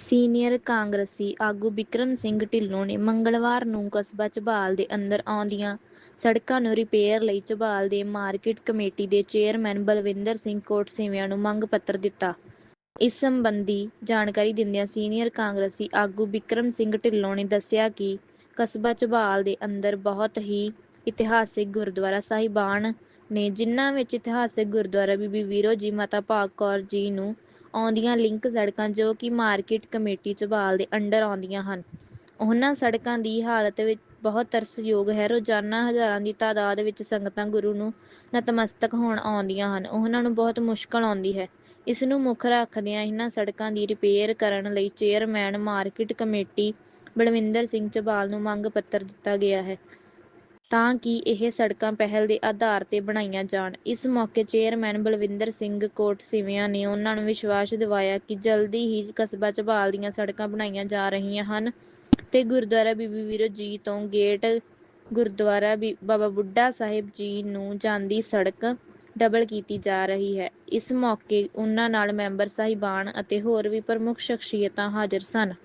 Senior ਕਾਂਗਰਸੀ ਆਗੂ ਬਿਕਰਮ ਸਿੰਘ ਢਿੱਲੋਂ ਨੇ ਮੰਗਲਵਾਰ ਨੂੰ ਕਸਬਾ ਝਬਾਲ ਦੇ ਅੰਦਰ ਆਉਂਦੀਆਂ ਸੜਕਾਂ ਨੂੰ ਰਿਪੇਅਰ ਲਈ ਝਬਾਲ ਦੇ ਮਾਰਕੀਟ ਕਮੇਟੀ ਦੇ ਚੇਅਰਮੈਨ ਬਲਵਿੰਦਰ ਸਿੰਘ ਕੋਟਸੇਵੀਆਂ ਨੂੰ ਮੰਗ ਪੱਤਰ ਦਿੱਤਾ। ਇਸ ਸੰਬੰਧੀ ਜਾਣਕਾਰੀ ਦਿੰਦਿਆਂ ਸੀਨੀਅਰ ਕਾਂਗਰਸੀ ਆਗੂ ਬਿਕਰਮ ਸਿੰਘ ਢਿੱਲੋਂ ਨੇ ਦੱਸਿਆ ਕਿ ਕਸਬਾ ਝਬਾਲ ਦੇ ਅੰਦਰ ਬਹੁਤ ਹੀ ਇਤਿਹਾਸਿਕ ਗੁਰਦੁਆਰਾ ਸਾਹਿਬਾਨ ਨੇ ਜਿਨ੍ਹਾਂ ਵਿੱਚ ਇਤਿਹਾਸਿਕ ਗੁਰਦੁਆਰਾ ਬੀਬੀ ਵੀਰੋ ਜੀ ਮਾਤਾ ਭਾਗ ਕੌਰ ਜੀ ਨੂੰ ਆਉਂਦੀਆਂ ਲਿੰਕ ਸੜਕਾਂ ਜੋ ਕਿ ਮਾਰਕੀਟ ਕਮੇਟੀ ਝਬਾਲ ਦੇ ਅੰਡਰ ਆਉਂਦੀਆਂ ਹਨ ਉਹਨਾਂ ਸੜਕਾਂ ਦੀ ਹਾਲਤ ਵਿੱਚ ਬਹੁਤ ਤਰਸਯੋਗ ਹੈ। ਰੋਜ਼ਾਨਾ ਹਜ਼ਾਰਾਂ ਦੀ ਤਾਦਾਦ ਵਿੱਚ ਸੰਗਤਾਂ ਗੁਰੂ ਨੂੰ ਨਤਮਸਤਕ ਹੋਣ ਆਉਂਦੀਆਂ ਹਨ ਉਹਨਾਂ ਨੂੰ ਬਹੁਤ ਮੁਸ਼ਕਲ ਆਉਂਦੀ ਹੈ। ਇਸ ਨੂੰ ਮੁੱਖ ਰੱਖਦਿਆਂ ਇਹਨਾਂ ਸੜਕਾਂ ਦੀ ਰਿਪੇਅਰ ਕਰਨ ਲਈ chairman market committee Balwinder Singh Jhabal ਨੂੰ ਮੰਗ ਪੱਤਰ ਦਿੱਤਾ ਗਿਆ ਹੈ। ਤਾਂ ਕਿ ਇਹ ਸੜਕਾਂ ਪਹਿਲ ਦੇ ਆਧਾਰ ਤੇ ਬਣਾਈਆਂ ਜਾਣ। ਇਸ ਮੌਕੇ ਚੇਅਰਮੈਨ ਬਲਵਿੰਦਰ ਸਿੰਘ ਕੋਟਸੇਵੀਆਂ ਨੇ ਉਹਨਾਂ ਨੂੰ ਵਿਸ਼ਵਾਸ ਦਿਵਾਇਆ ਕਿ ਜਲਦੀ ਹੀ ਕਸਬਾ ਝਬਾਲ ਦੀਆਂ ਸੜਕਾਂ ਬਣਾਈਆਂ ਜਾ ਰਹੀਆਂ ਹਨ ਤੇ ਗੁਰਦੁਆਰਾ ਬੀਬੀ ਵੀਰੋ ਜੀ ਤੋਂ ਗੇਟ ਗੁਰਦੁਆਰਾ ਬਾਬਾ ਬੁੱਢਾ ਸਾਹਿਬ ਜੀ ਨੂੰ ਜਾਂਦੀ ਸੜਕ ਡਬਲ ਕੀਤੀ ਜਾ ਰਹੀ ਹੈ। ਇਸ ਮੌਕੇ ਉਹਨਾਂ ਨਾਲ ਮੈਂਬਰ ਸਾਹਿਬਾਨ ਅਤੇ ਹੋਰ ਵੀ ਪ੍ਰਮੁੱਖ ਸ਼ਖਸੀਅਤਾਂ ਹਾਜ਼ਰ ਸਨ।